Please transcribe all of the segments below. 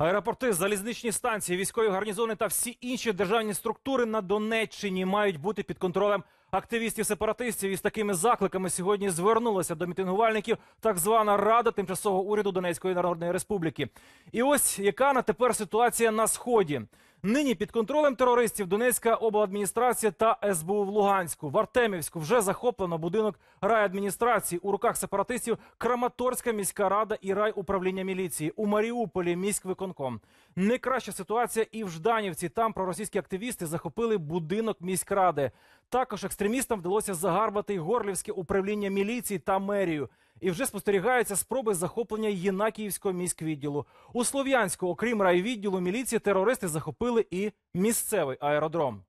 Аеропорти, залізничні станції, військові гарнізони та всі інші державні структури на Донеччині мають бути під контролем активістів-сепаратистів. І з такими закликами сьогодні звернулася до мітингувальників так звана Рада тимчасового уряду Донецької Народної Республіки. І ось яка на тепер ситуація на сході. Нині під контролем терористів Донецька обладміністрація та СБУ в Луганську. В Артемівську вже захоплено будинок райадміністрації. У руках сепаратистів Краматорська міська рада і райуправління міліції. У Маріуполі міськвиконком. Не краща ситуація і в Жданівці. Там проросійські активісти захопили будинок міськради. Також екстремістам вдалося загарбати й горлівське управління міліції та мерію. І вже спостерігаються спроби захоплення Єнакіївського міськвідділу. У Слов'янську, окрім райвідділу міліції, терористи захопили і місцевий аеродром.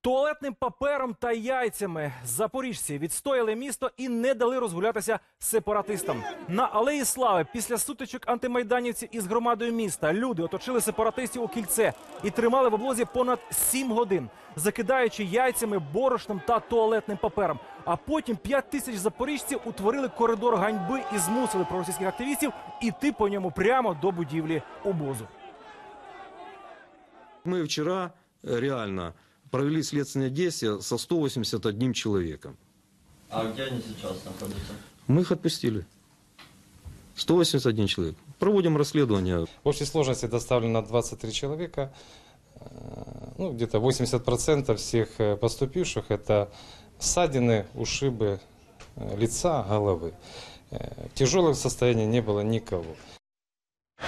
Туалетним папером та яйцями запоріжці відстояли місто і не дали розгулятися сепаратистам. На алеї слави після сутичок антимайданівців із громадою міста люди оточили сепаратистів у кільце і тримали в облозі понад сім годин, закидаючи яйцями, борошном та туалетним папером. А потім п'ять тисяч запоріжців утворили коридор ганьби і змусили проросійських активістів іти по ньому прямо до будівлі обозу. Мы вчера э, реально провели следственные действия со 181 человеком. А где они сейчас находятся? Мы их отпустили. 181 человек. Проводим расследование. В общей сложности доставлено 23 человека. Э, Ну, где-то 80% всех э, поступивших это ссадины, ушибы э, лица, головы. В тяжелом состоянии не было никого.